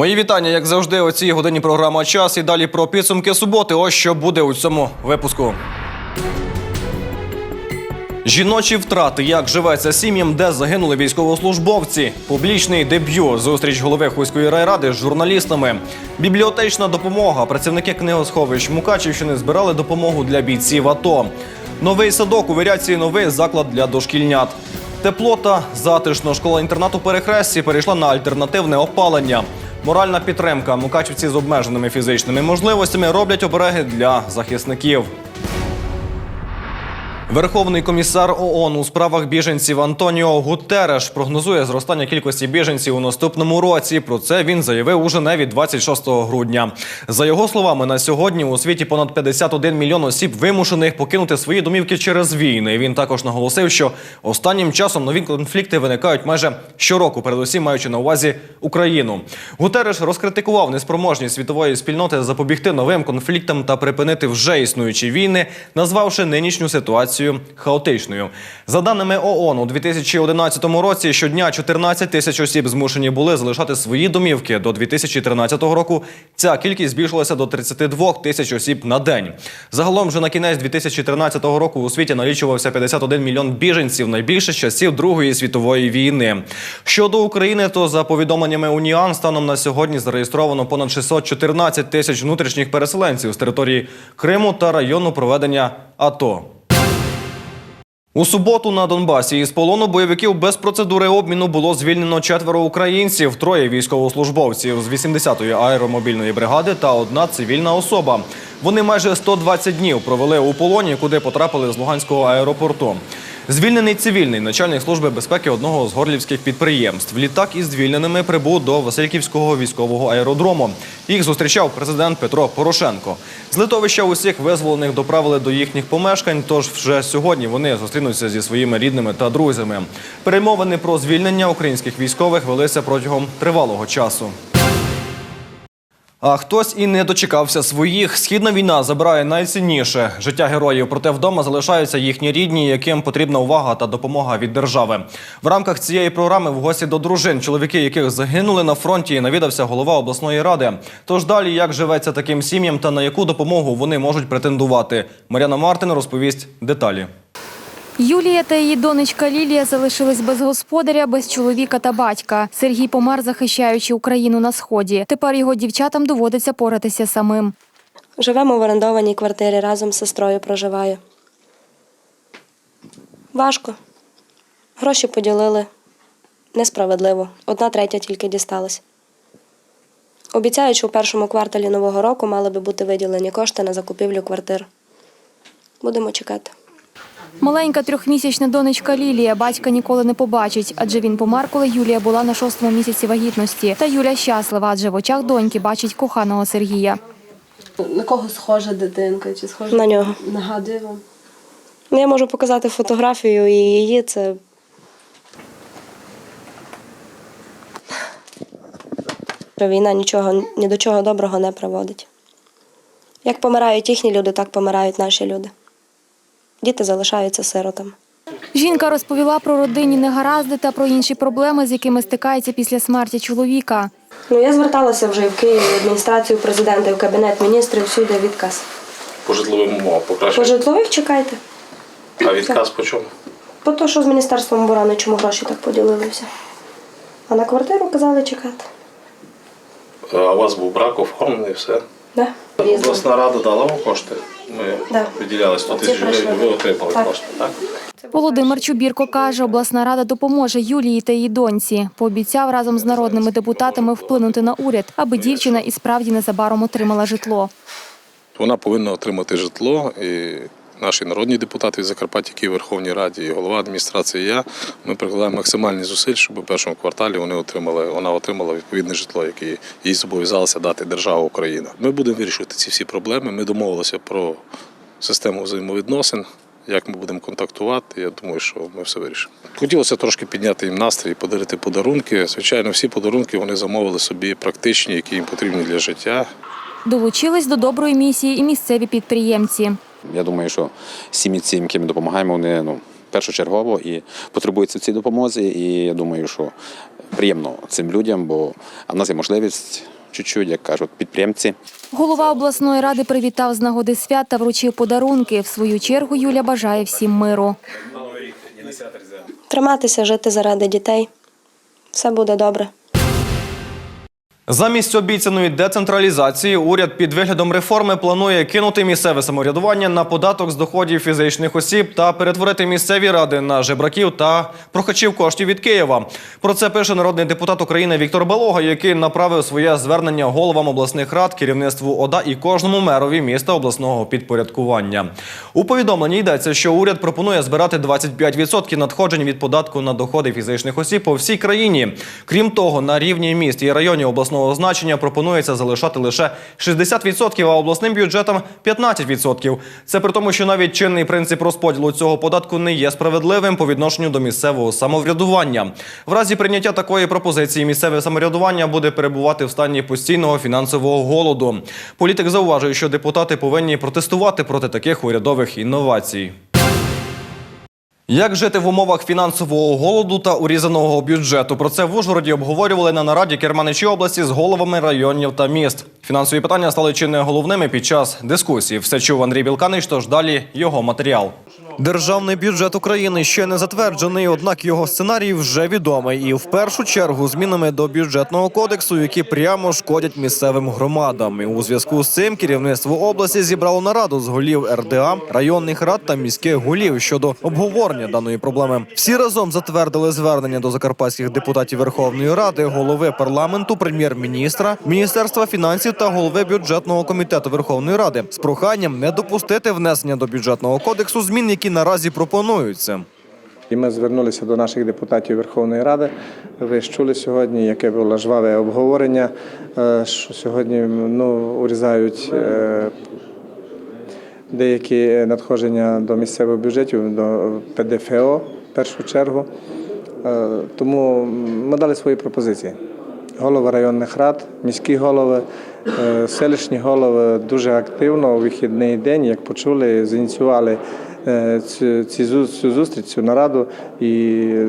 Мої вітання, як завжди, о цій годині програма час і далі про підсумки суботи. Ось що буде у цьому випуску. Жіночі втрати, як живеться сім'ям, де загинули військовослужбовці. Публічний дебют, зустріч голови Хуської райради з журналістами. Бібліотечна допомога. Працівники книгосховищ Мукачівщини збирали допомогу для бійців АТО. Новий садок у варіації новий заклад для дошкільнят. Тепло та затишно. Школа інтернату перехресті перейшла на альтернативне опалення. Моральна підтримка. Мукачівці з обмеженими фізичними можливостями роблять обереги для захисників. Верховний комісар ООН у справах біженців Антоніо Гутереш прогнозує зростання кількості біженців у наступному році. Про це він заявив у Женеві 26 грудня. За його словами, на сьогодні у світі понад 51 мільйон осіб вимушених покинути свої домівки через війни. Він також наголосив, що останнім часом нові конфлікти виникають майже щороку, передусім маючи на увазі Україну. Гутереш розкритикував неспроможність світової спільноти запобігти новим конфліктам та припинити вже існуючі війни, назвавши нинішню ситуацію хаотичною. За даними ООН, у 2011 році щодня 14 тисяч осіб змушені були залишати свої домівки. До 2013 року ця кількість збільшилася до 32 тисяч осіб на день. Загалом вже на кінець 2013 року у світі налічувався 51 мільйон біженців, найбільше з часів Другої світової війни. Щодо України, то за повідомленнями УНІАН станом на сьогодні зареєстровано понад 614 тисяч внутрішніх переселенців з території Криму та району проведення АТО. У суботу на Донбасі із полону бойовиків без процедури обміну було звільнено четверо українців, троє військовослужбовців з 80-ї аеромобільної бригади та одна цивільна особа. Вони майже 120 днів провели у полоні, куди потрапили з Луганського аеропорту. Звільнений цивільний начальник служби безпеки одного з горлівських підприємств. Літак із звільненими прибув до Васильківського військового аеродрому. Їх зустрічав президент Петро Порошенко. З литовища усіх визволених доправили до їхніх помешкань. Тож вже сьогодні вони зустрінуться зі своїми рідними та друзями. Перемовини про звільнення українських військових велися протягом тривалого часу. А хтось і не дочекався своїх. Східна війна забирає найцінніше життя героїв. Проте вдома залишаються їхні рідні, яким потрібна увага та допомога від держави. В рамках цієї програми в гості до дружин, чоловіки, яких загинули на фронті, навідався голова обласної ради. Тож далі як живеться таким сім'ям та на яку допомогу вони можуть претендувати. Мар'яна Мартин розповість деталі. Юлія та її донечка Лілія залишились без господаря, без чоловіка та батька. Сергій помер, захищаючи Україну на сході. Тепер його дівчатам доводиться поратися самим. Живемо в орендованій квартирі, разом з сестрою проживаю. Важко. Гроші поділили. Несправедливо. Одна третя тільки дісталась. Обіцяють, що у першому кварталі нового року мали би бути виділені кошти на закупівлю квартир. Будемо чекати. Маленька трьохмісячна донечка Лілія батька ніколи не побачить, адже він помер, коли Юлія була на шостому місяці вагітності. Та Юля щаслива, адже в очах доньки бачить коханого Сергія. На кого схожа дитинка? Чи схожа На нього. Нагадує вам. Ну, Я можу показати фотографію і її. Це. Війна нічого ні до чого доброго не приводить. Як помирають їхні люди, так помирають наші люди. Діти залишаються сиротами. Жінка розповіла про родинні негаразди та про інші проблеми, з якими стикається після смерті чоловіка. Ну, я зверталася вже в Києві, в адміністрацію президента, і в кабінет міністрів, всюди відказ. По житловим умовам По житлових чекайте. А відказ по чому? По то, що з Міністерством оборони чому гроші так поділилися. А на квартиру казали чекати. А у вас був брак оформлений, все. Да? Обласна рада дала вам кошти. Ми Да. виділяли 100 тисяч гривень, ви отримали Так. кошти, так? Володимир Чубірко каже, обласна рада допоможе Юлії та її доньці. Пообіцяв разом з народними депутатами вплинути на уряд, аби дівчина і справді незабаром отримала житло. Вона повинна отримати житло. І наші народні депутати від Закарпаття, які в Верховній Раді, і голова адміністрації, і я, ми прикладаємо максимальні зусиль, щоб у першому кварталі вони отримали, вона отримала відповідне житло, яке їй зобов'язалася дати держава Україна. Ми будемо вирішувати ці всі проблеми. Ми домовилися про систему взаємовідносин. Як ми будемо контактувати, я думаю, що ми все вирішимо. Хотілося трошки підняти їм настрій, подарити подарунки. Звичайно, всі подарунки вони замовили собі практичні, які їм потрібні для життя. Долучились до доброї місії і місцеві підприємці. Я думаю, що сім'ї ці, яким ми допомагаємо, вони ну, першочергово і потребуються в цій допомозі. І я думаю, що приємно цим людям, бо в нас є можливість чуть-чуть, як кажуть, підприємці. Голова обласної ради привітав з нагоди свят та вручив подарунки. В свою чергу Юля бажає всім миру. Триматися, жити заради дітей. Все буде добре. Замість обіцяної децентралізації уряд під виглядом реформи планує кинути місцеве самоврядування на податок з доходів фізичних осіб та перетворити місцеві ради на жебраків та прохачів коштів від Києва. Про це пише народний депутат України Віктор Балога, який направив своє звернення головам обласних рад, керівництву ОДА і кожному мерові міста обласного підпорядкування. У повідомленні йдеться, що уряд пропонує збирати 25% надходжень від податку на доходи фізичних осіб по всій країні. Крім того, на рівні міст і районів обласного значення пропонується залишати лише 60%, а обласним бюджетам 15%. Це при тому, що навіть чинний принцип розподілу цього податку не є справедливим по відношенню до місцевого самоврядування. В разі прийняття такої пропозиції місцеве самоврядування буде перебувати в стані постійного фінансового голоду. Політик зауважує, що депутати повинні протестувати проти таких урядових інновацій. Як жити в умовах фінансового голоду та урізаного бюджету? Про це в Ужгороді обговорювали на нараді Керманичі області з головами районів та міст. Фінансові питання стали чи не головними під час дискусії. Все чув Андрій Білканич, тож далі його матеріал. Державний бюджет України ще не затверджений, однак його сценарій вже відомий. І в першу чергу змінами до бюджетного кодексу, які прямо шкодять місцевим громадам. І у зв'язку з цим керівництво області зібрало нараду з голів РДА, районних рад та міських голів щодо обговорення даної проблеми. Всі разом затвердили звернення до закарпатських депутатів Верховної Ради, голови парламенту, прем'єр-міністра, міністерства фінансів та голови бюджетного комітету Верховної Ради з проханням не допустити внесення до бюджетного кодексу змін, які наразі пропонуються. І ми звернулися до наших депутатів Верховної Ради. Ви ж чули сьогодні, яке було жваве обговорення, е, що сьогодні ну, урізають е, деякі надходження до місцевих бюджетів, до ПДФО в першу чергу. Е, Тому ми дали свої пропозиції. Голови районних рад, міські голови, е, селищні голови дуже активно у вихідний день, як почули, зініціювали е, цю, ці цю зустріч, цю нараду, і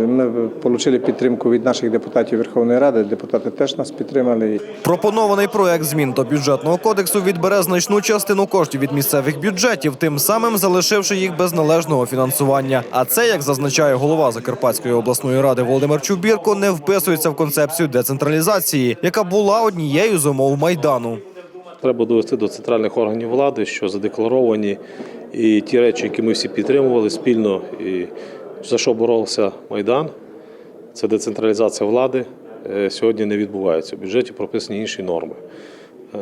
ми отримали підтримку від наших депутатів Верховної Ради. Депутати теж нас підтримали. Пропонований проект змін до бюджетного кодексу відбере значну частину коштів від місцевих бюджетів, тим самим залишивши їх без належного фінансування. А це, як зазначає голова Закарпатської обласної ради Володимир Чубірко, не вписується в концепцію децентралізації, яка була однією з умов майдану. Треба довести до центральних органів влади, що задекларовані і ті речі, які ми всі підтримували спільно, і за що боровся Майдан, це децентралізація влади, е, сьогодні не відбувається. В бюджеті прописані інші норми. Е,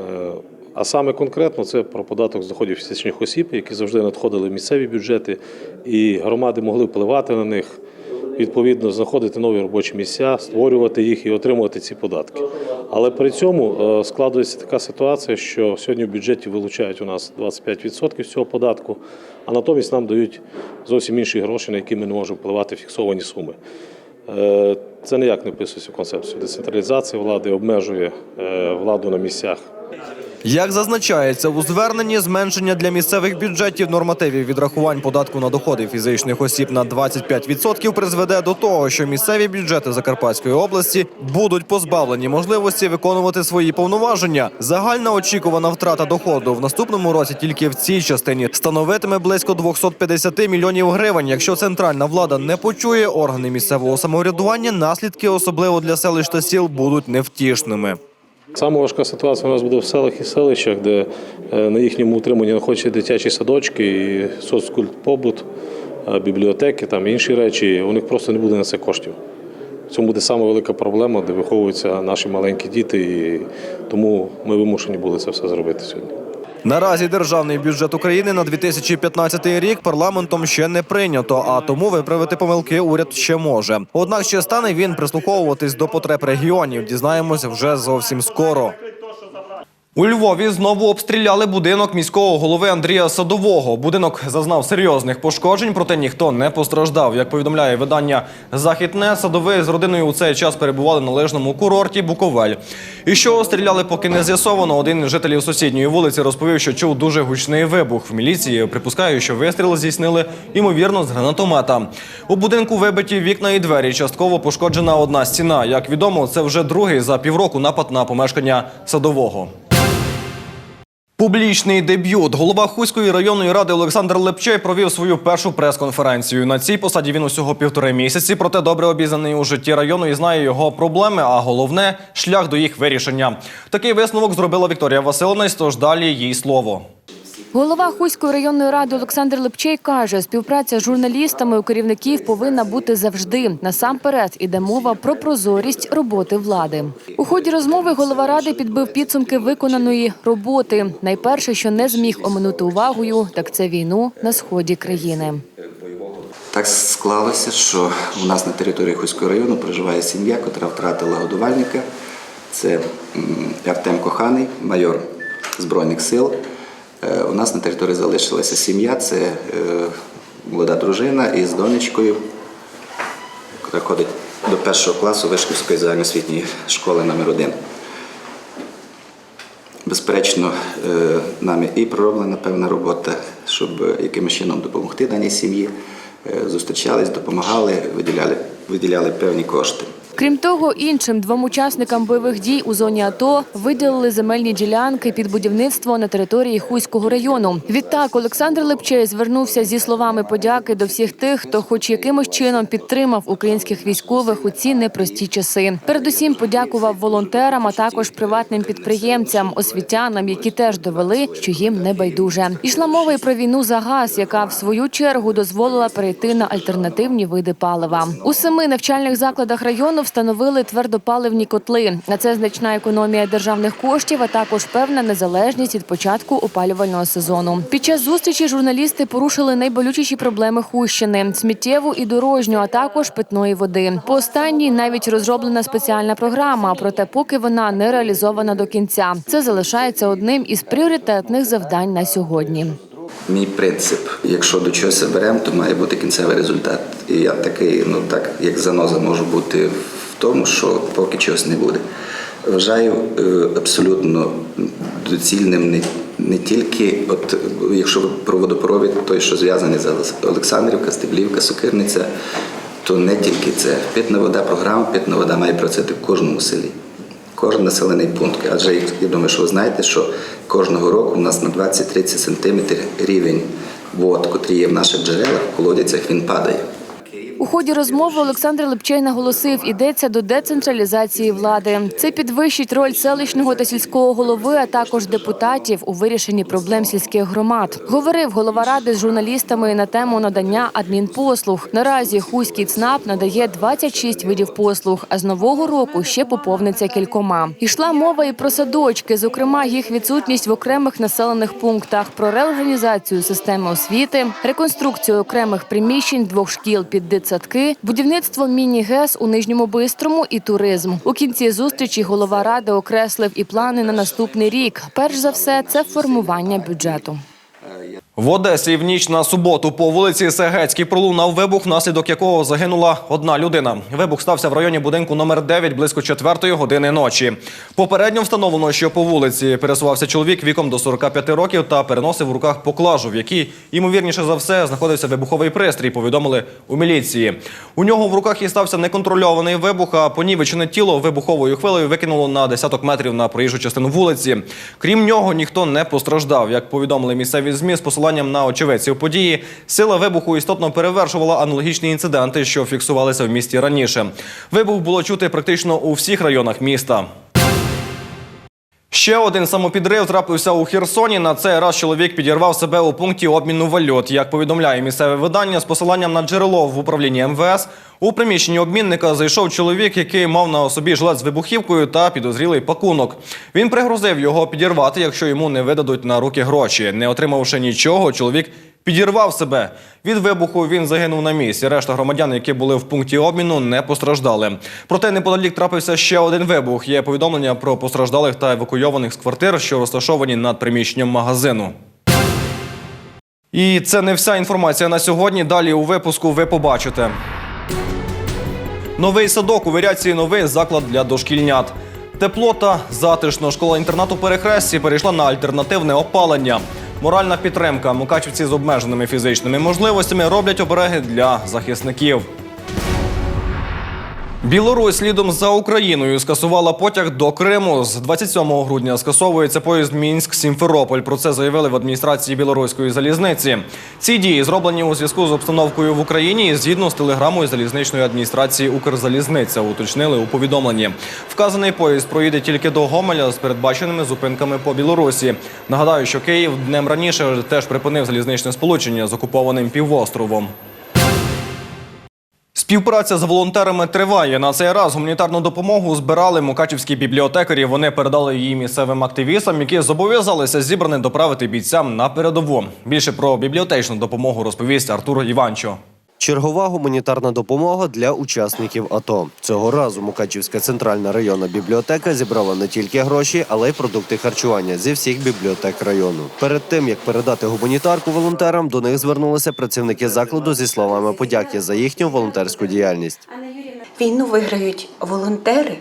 А саме конкретно це про податок з доходів фізичних осіб, які завжди надходили в місцеві бюджети, і громади могли впливати на них, відповідно, знаходити нові робочі місця, створювати їх і отримувати ці податки. Але при цьому е, складується така ситуація, що сьогодні в бюджеті вилучають у нас 25% з цього податку, а натомість нам дають зовсім інші гроші, на які ми не можемо впливати фіксовані суми. Е, Це ніяк не вписується в концепцію. децентралізації влади обмежує е, владу на місцях. Як зазначається у зверненні, зменшення для місцевих бюджетів нормативів відрахувань податку на доходи фізичних осіб на 25% призведе до того, що місцеві бюджети Закарпатської області будуть позбавлені можливості виконувати свої повноваження. Загальна очікувана втрата доходу в наступному році тільки в цій частині становитиме близько 250 мільйонів гривень. Якщо центральна влада не почує органи місцевого самоврядування, наслідки, особливо для селищ та сіл, будуть невтішними. Саме важка ситуація у нас буде в селах і селищах, де е, на їхньому утриманні знаходяться дитячі садочки, і соцкультпобут, е, бібліотеки, там інші речі. У них просто не буде на це коштів. В цьому буде саме велика проблема, де виховуються наші маленькі діти, і тому ми вимушені були це все зробити сьогодні. Наразі державний бюджет України на 2015 рік парламентом ще не прийнято, а тому виправити помилки уряд ще може. Однак ще стане він прислуховуватись до потреб регіонів. Дізнаємося вже зовсім скоро. У Львові знову обстріляли будинок міського голови Андрія Садового. Будинок зазнав серйозних пошкоджень, проте ніхто не постраждав. Як повідомляє видання Західне, садовий з родиною у цей час перебували на лижному курорті Буковель. І що стріляли, поки не з'ясовано. Один із жителів сусідньої вулиці розповів, що чув дуже гучний вибух. В міліції припускають, що вистріл здійснили ймовірно з гранатомета. У будинку вибиті вікна і двері. Частково пошкоджена одна стіна. Як відомо, це вже другий за півроку напад на помешкання садового. Публічний дебют. Голова Хуської районної ради Олександр Лепчей провів свою першу прес-конференцію. На цій посаді він усього півтори місяці, проте добре обізнаний у житті району і знає його проблеми, а головне шлях до їх вирішення. Такий висновок зробила Вікторія Василовна, тож далі їй слово. Голова Хуської районної ради Олександр Лепчей каже, співпраця з журналістами у керівників повинна бути завжди. Насамперед іде мова про прозорість роботи влади. У ході розмови голова ради підбив підсумки виконаної роботи. Найперше, що не зміг оминути увагою, так це війну на сході країни. Так склалося, що у нас на території Хуського району проживає сім'я, яка втратила годувальника. Це Артем Коханий, майор Збройних сил. Е, У нас на території залишилася сім'я, це е, молода дружина із донечкою, яка ходить до першого класу Вишківської загальноосвітньої школи номер 1 Безперечно, е, нами і пророблена певна робота, щоб якимось чином допомогти даній сім'ї. Зустрічались, допомагали, виділяли, виділяли певні кошти. Крім того, іншим двом учасникам бойових дій у зоні АТО виділили земельні ділянки під будівництво на території Хуського району. Відтак Олександр Лепчей звернувся зі словами подяки до всіх тих, хто, хоч якимось чином, підтримав українських військових у ці непрості часи. Передусім подякував волонтерам, а також приватним підприємцям, освітянам, які теж довели, що їм не байдуже. Ішла мова і про війну за газ, яка в свою чергу дозволила перейти на альтернативні види палива. У семи навчальних закладах району встановили твердопаливні котли. На це значна економія державних коштів, а також певна незалежність від початку опалювального сезону. Під час зустрічі журналісти порушили найболючіші проблеми Хущини: сміттєву і дорожню, а також питної води. По останній навіть розроблена спеціальна програма, проте поки вона не реалізована до кінця. Це залишається одним із пріоритетних завдань на сьогодні. Мій принцип, якщо до чогось беремо, то має бути кінцевий результат. І я такий, ну так як заноза можу бути тому, що поки чогось не буде. Вважаю е, абсолютно доцільним не, не тільки, от якщо про водопровід, той, що зв'язаний з Олександрівка, Стеблівка, Сокирниця, то не тільки це. Питна вода, програма питна вода має працювати в кожному селі. Кожен населений пункт. Адже я думаю, що ви знаєте, що кожного року у нас на 20-30 сантиметрів рівень вод, котрі є в наших джерелах, в колодязях, він падає. У ході розмови Олександр Лепчей наголосив, йдеться до децентралізації влади. Це підвищить роль селищного та сільського голови, а також депутатів у вирішенні проблем сільських громад. Говорив голова ради з журналістами на тему надання адмінпослуг. Наразі Хуський ЦНАП надає 26 видів послуг, а з нового року ще поповниться кількома. Ішла мова і про садочки, зокрема їх відсутність в окремих населених пунктах, про реорганізацію системи освіти, реконструкцію окремих приміщень двох шкіл під дитсадки, будівництво міні-ГЕС у Нижньому Бистрому і туризм. У кінці зустрічі голова ради окреслив і плани на наступний рік. Перш за все, це формування бюджету. В Одесі в ніч на суботу по вулиці Сегецькій пролунав вибух, внаслідок якого загинула одна людина. Вибух стався в районі будинку номер 9 близько 4 години ночі. Попередньо встановлено, що по вулиці пересувався чоловік віком до 45 років та переносив в руках поклажу, в якій, ймовірніше за все, знаходився вибуховий пристрій, повідомили у міліції. У нього в руках і стався неконтрольований вибух, а понівечене тіло вибуховою хвилею викинуло на десяток метрів на проїжджу частину вулиці. Крім нього, ніхто не постраждав. Як повідомили місцеві ЗМІ з посиланням на очевидців події, сила вибуху істотно перевершувала аналогічні інциденти, що фіксувалися в місті раніше. Вибух було чути практично у всіх районах міста. Ще один самопідрив трапився у Херсоні. На цей раз чоловік підірвав себе у пункті обміну вальот. Як повідомляє місцеве видання з посиланням на джерело в управлінні МВС, у приміщенні обмінника зайшов чоловік, який мав на собі жилет з вибухівкою та підозрілий пакунок. Він пригрозив його підірвати, якщо йому не видадуть на руки гроші. Не отримавши нічого, чоловік Підірвав себе. Від вибуху він загинув на місці. Решта громадян, які були в пункті обміну, не постраждали. Проте неподалік трапився ще один вибух. Є повідомлення про постраждалих та евакуйованих з квартир, що розташовані над приміщенням магазину. І це не вся інформація на сьогодні. Далі у випуску ви побачите. Новий садок у варіації новий заклад для дошкільнят. Тепло та затишно. Школа-інтернат у перехресті перейшла на альтернативне опалення. Моральна підтримка. Мукачівці з обмеженими фізичними можливостями роблять обереги для захисників. Білорусь слідом за Україною скасувала потяг до Криму. З 27 грудня скасовується поїзд Мінськ-Сімферополь. Про це заявили в адміністрації білоруської залізниці. Ці дії зроблені у зв'язку з обстановкою в Україні згідно з телеграмою залізничної адміністрації Укрзалізниця. Уточнили у повідомленні. Вказаний поїзд проїде тільки до Гомеля з передбаченими зупинками по Білорусі. Нагадаю, що Київ днем раніше теж припинив залізничне сполучення з окупованим півостровом. Співпраця з волонтерами триває. На цей раз гуманітарну допомогу збирали мукачівські бібліотекарі. Вони передали її місцевим активістам, які зобов'язалися зібране доправити бійцям на передову. Більше про бібліотечну допомогу розповість Артур Іванчо. Чергова гуманітарна допомога для учасників АТО. Цього разу Мукачівська центральна районна бібліотека зібрала не тільки гроші, але й продукти харчування зі всіх бібліотек району. Перед тим як передати гуманітарку волонтерам, до них звернулися працівники закладу зі словами подяки за їхню волонтерську діяльність. Війну виграють волонтери,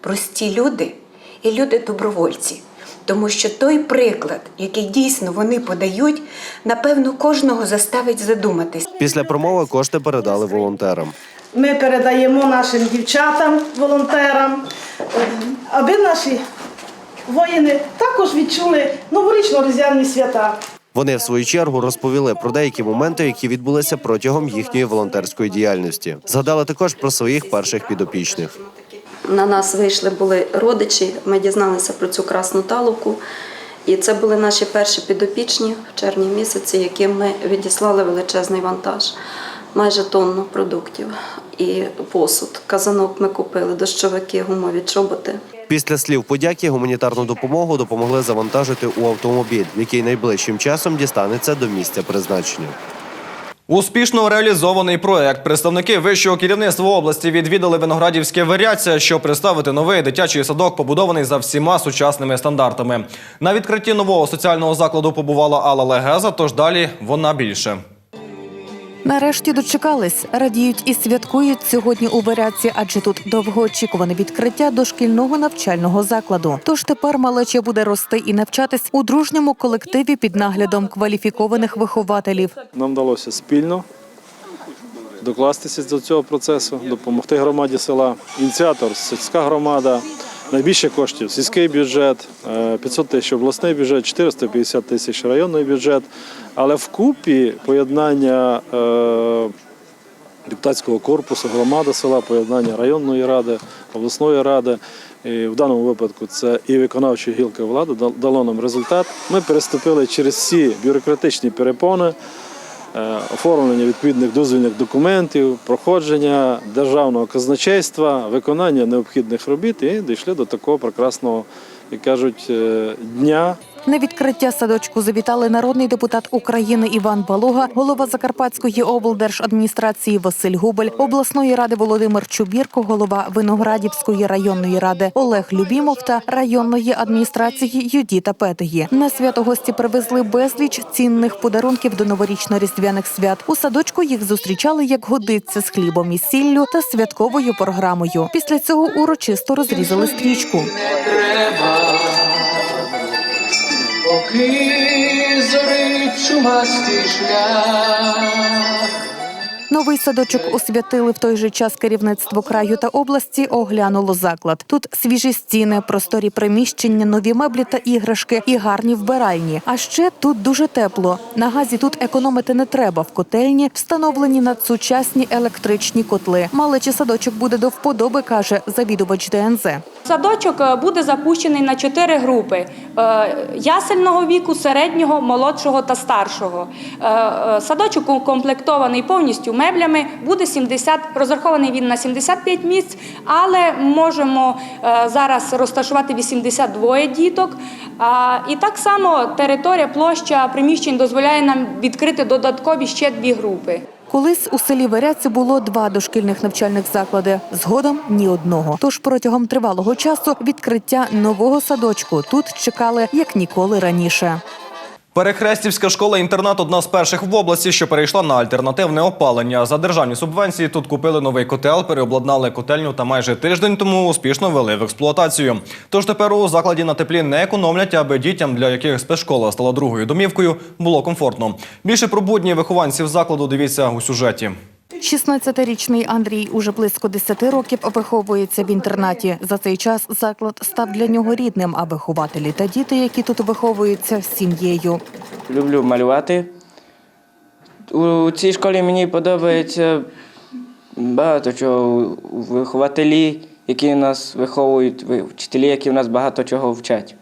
прості люди і люди-добровольці. Тому що той приклад, який дійсно вони подають, напевно, кожного заставить задуматись. Після промови кошти передали волонтерам. Ми передаємо нашим дівчатам, волонтерам, аби наші воїни також відчули новорічно-різдвяні свята. Вони в свою чергу розповіли про деякі моменти, які відбулися протягом їхньої волонтерської діяльності. Згадали також про своїх перших підопічних. На нас вийшли були родичі. Ми дізналися про цю красну талуку. І це були наші перші підопічні в червні місяці, яким ми відіслали величезний вантаж, майже тонну продуктів і посуд. Казанок ми купили, дощовики, гумові чоботи. Після слів подяки гуманітарну допомогу допомогли завантажити у автомобіль, який найближчим часом дістанеться до місця призначення. Успішно реалізований проект. Представники вищого керівництва області відвідали Виноградівське варіація, щоб представити новий дитячий садок, побудований за всіма сучасними стандартами. На відкритті нового соціального закладу побувала Алла Легеза, тож далі вона більше. Нарешті дочекались, радіють і святкують сьогодні у варіаці, адже тут довгоочікуване відкриття дошкільного навчального закладу. Тож тепер малеча буде рости і навчатись у дружньому колективі під наглядом кваліфікованих вихователів. Нам вдалося спільно докластися до цього процесу, допомогти громаді села. Ініціатор сільська громада. Найбільше коштів сільський бюджет, е, 500 тисяч обласний бюджет, 450 тисяч районний бюджет. Але вкупі поєднання е, депутатського корпусу, громади села, поєднання районної ради, обласної ради. І в даному випадку це і виконавча гілка влади дало нам результат. Ми переступили через всі бюрократичні перепони, е, оформлення відповідних дозвільних документів, проходження державного казначейства, виконання необхідних робіт і дійшли до такого прекрасного, як кажуть, е, дня. На відкриття садочку завітали народний депутат України Іван Балуга, голова Закарпатської облдержадміністрації Василь Губель, обласної ради Володимир Чубірко, голова Виноградівської районної ради Олег Любімов та районної адміністрації Юдіта Петегі. На свято гості привезли безліч цінних подарунків до новорічно-різдвяних свят. У садочку їх зустрічали як годиться з хлібом і сіллю та святковою програмою. Після цього урочисто розрізали стрічку. Поки зорить чумастий шлях. Новий садочок освятили в той же час керівництво краю та області оглянуло заклад. Тут свіжі стіни, просторі приміщення, нові меблі та іграшки і гарні вбиральні. А ще тут дуже тепло. На газі тут економити не треба. В котельні встановлені надсучасні електричні котли. Малечий садочок буде до вподоби, каже завідувач ДНЗ. Садочок е, буде запущений на чотири групи: е, ясельного віку, середнього, молодшого та старшого. Е, Садочок укомплектований повністю меблями. Буде 70, розрахований він на 75 місць, але можемо е, зараз розташувати 82 діток. І так само територія, площа приміщень дозволяє нам відкрити додаткові ще дві групи. Колись у селі Веряці було два дошкільних навчальних заклади. Згодом ні одного. Тож протягом тривалого часу відкриття нового садочку тут чекали як ніколи раніше. Перехрестівська школа-інтернат одна з перших в області, що перейшла на альтернативне опалення. За державні субвенції тут купили новий котел, переобладнали котельню та майже тиждень тому успішно ввели в експлуатацію. Тож тепер у закладі на теплі не економлять, аби дітям, для яких спецшкола стала другою домівкою, було комфортно. Більше про будні вихованців закладу дивіться у сюжеті. 16-річний Андрій уже близько 10 років виховується в інтернаті. За цей час заклад став для нього рідним, а вихователі та діти, які тут виховуються сім'єю. Люблю малювати. У цій школі мені подобається багато чого. Вихователі, які нас виховують, вчителі, які в нас багато чого вчать.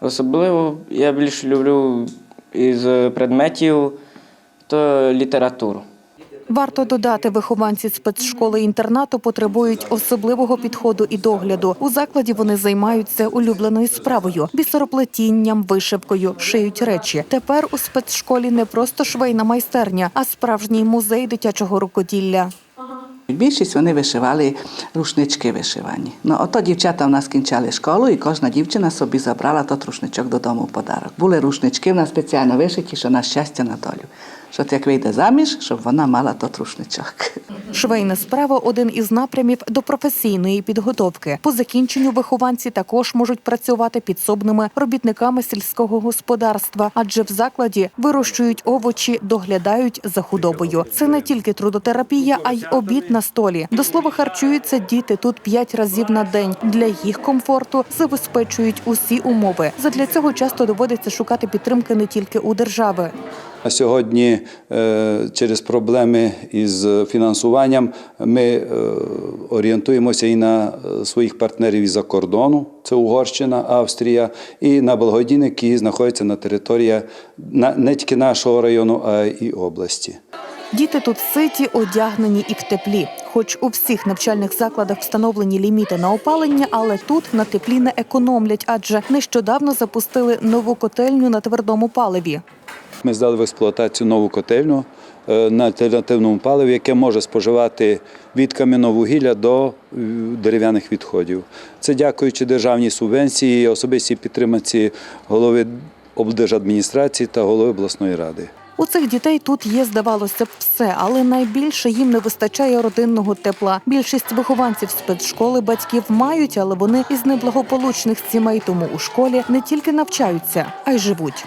Особливо я більше люблю із предметів то літературу. Варто додати, вихованці спецшколи-інтернату потребують особливого підходу і догляду. У закладі вони займаються улюбленою справою бісероплетінням, вишивкою, шиють речі. Тепер у спецшколі не просто швейна майстерня, а справжній музей дитячого рукоділля. Більшість вони вишивали рушнички вишивані. Ну, ото дівчата в нас кінчали школу, і кожна дівчина собі забрала тот рушничок додому в подарок. Були рушнички в нас спеціально вишиті, що на щастя на долю. Що як вийде заміж, щоб вона мала тот рушничок. Швейна справа один із напрямів до професійної підготовки. По закінченню вихованці також можуть працювати підсобними робітниками сільського господарства, адже в закладі вирощують овочі, доглядають за худобою. Це не тільки трудотерапія, а й обід на столі. До слова, харчуються діти тут п'ять разів на день. Для їх комфорту забезпечують усі умови. Задля цього часто доводиться шукати підтримки не тільки у держави. А сьогодні е, через проблеми із фінансуванням ми е, орієнтуємося і на е, своїх партнерів із-за кордону, це Угорщина, Австрія, і на благодійники, які знаходяться на території не тільки нашого району, а й області. Діти тут ситі, одягнені і в теплі. Хоч у всіх навчальних закладах встановлені ліміти на опалення, але тут на теплі не економлять, адже нещодавно запустили нову котельню на твердому паливі. Ми здали в експлуатацію нову котельню е, на альтернативному паливі, яке може споживати від кам'яновугілля до е, дерев'яних відходів. Це дякуючи державній субвенції, особистій підтримці голови облдержадміністрації та голови обласної ради. У цих дітей тут є, здавалося б, все, але найбільше їм не вистачає родинного тепла. Більшість вихованців спецшколи батьків мають, але вони із неблагополучних сімей, тому у школі не тільки навчаються, а й живуть.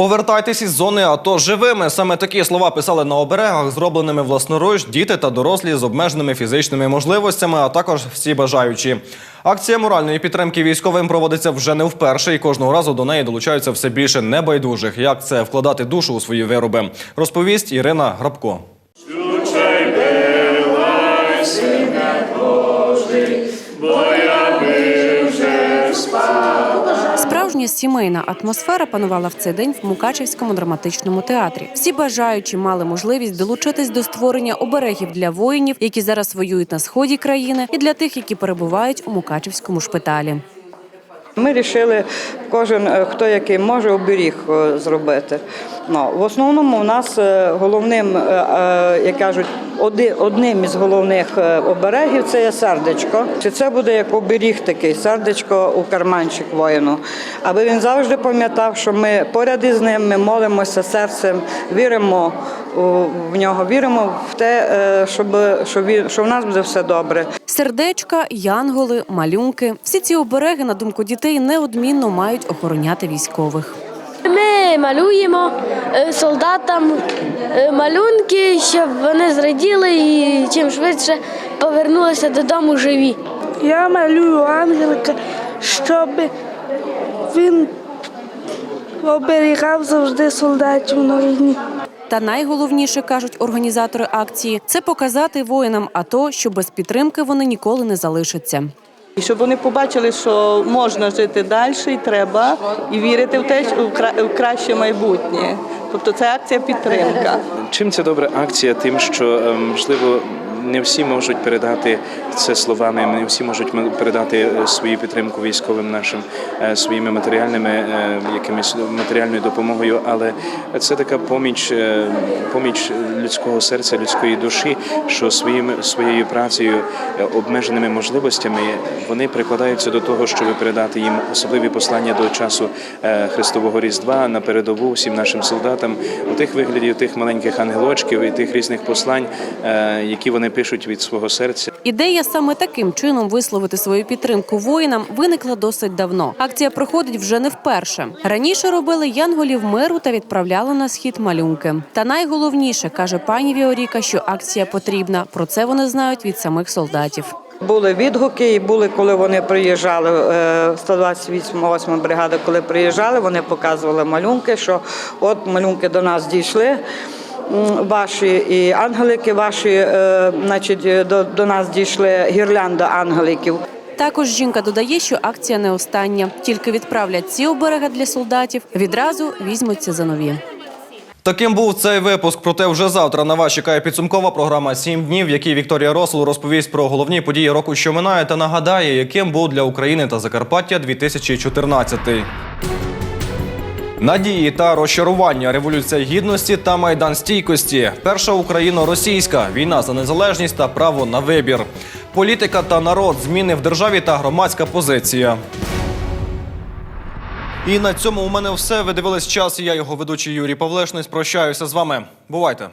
Повертайтесь із зони АТО живими. Саме такі слова писали на оберегах, зробленими власноруч діти та дорослі з обмеженими фізичними можливостями, а також всі бажаючі. Акція моральної підтримки військовим проводиться вже не вперше, і кожного разу до неї долучаються все більше небайдужих. Як це вкладати душу у свої вироби, розповість Ірина Грабко. Справжня сімейна атмосфера панувала в цей день в Мукачевському драматичному театрі. Всі бажаючі мали можливість долучитись до створення оберегів для воїнів, які зараз воюють на сході країни, і для тих, які перебувають у Мукачевському шпиталі. Ми вирішили, кожен, е, хто який може, оберіг е, зробити. Ну, в основному у нас е, головним, як кажуть, одним із головних оберегів це є сердечко. Чи це буде як оберіг такий сердечко у карманчик воїну, аби він завжди пам'ятав, що ми поряд із ним, ми молимося серцем, віримо в нього, віримо в те, щоб, що, він, що в нас буде все добре. Сердечка, янголи, малюнки всі ці обереги, на думку дітей, неодмінно мають охороняти військових. Ми малюємо е, солдатам е, малюнки, щоб вони зраділи і чим швидше повернулися додому живі. Я малюю ангелика, щоб він оберігав завжди солдатів на війні. Та найголовніше кажуть організатори акції це показати воїнам АТО, що без підтримки вони ніколи не залишаться. І щоб вони побачили, що можна жити далі, і треба, і вірити в те, в краще майбутнє. Тобто це акція підтримка. Чим це добра акція? Тим, що е, можливо не всі можуть передати це словами, не всі можуть передати е, свою підтримку військовим нашим е, своїми матеріальними е, якимись матеріальною допомогою, але це така поміч, поміч людського серця, людської душі, що своїм своєю працею, обмеженими можливостями вони прикладаються до того, щоб передати їм особливі послання до часу Христового Різдва на передову всім нашим солдатам у тих виглядів тих маленьких ангелочків і тих різних послань, які вони пишуть від свого серця. Ідея саме таким чином висловити свою підтримку воїнам виникла досить давно. Акція проходить вже не вперше. Раніше робили янголів миру та відправляли на схід малюнки. Та найголовніше каже пані Віоріка, що акція потрібна. Про це вони знають від самих солдатів. Були відгуки, і були, коли вони приїжджали, е, 128 бригада, коли приїжджали, вони показували малюнки, що от малюнки до нас дійшли. Ваші і ангелики, ваші, е, значить, до, до нас дійшли гірлянда ангеликів. Також жінка додає, що акція не остання. Тільки відправлять ці обереги для солдатів, відразу візьмуться за нові. Таким був цей випуск. Проте вже завтра на вас чекає підсумкова програма «Сім днів, в якій Вікторія Росул розповість про головні події року, що минає, та нагадає, яким був для України та Закарпаття 2014. Надії та розчарування, революція гідності та майдан стійкості. Перша україно-російська війна за незалежність та право на вибір. Політика та народ, зміни в державі та громадська позиція. І на цьому у мене все. Ви дивились час. Я його ведучий Юрій Павлешний. Прощаюся з вами. Бувайте.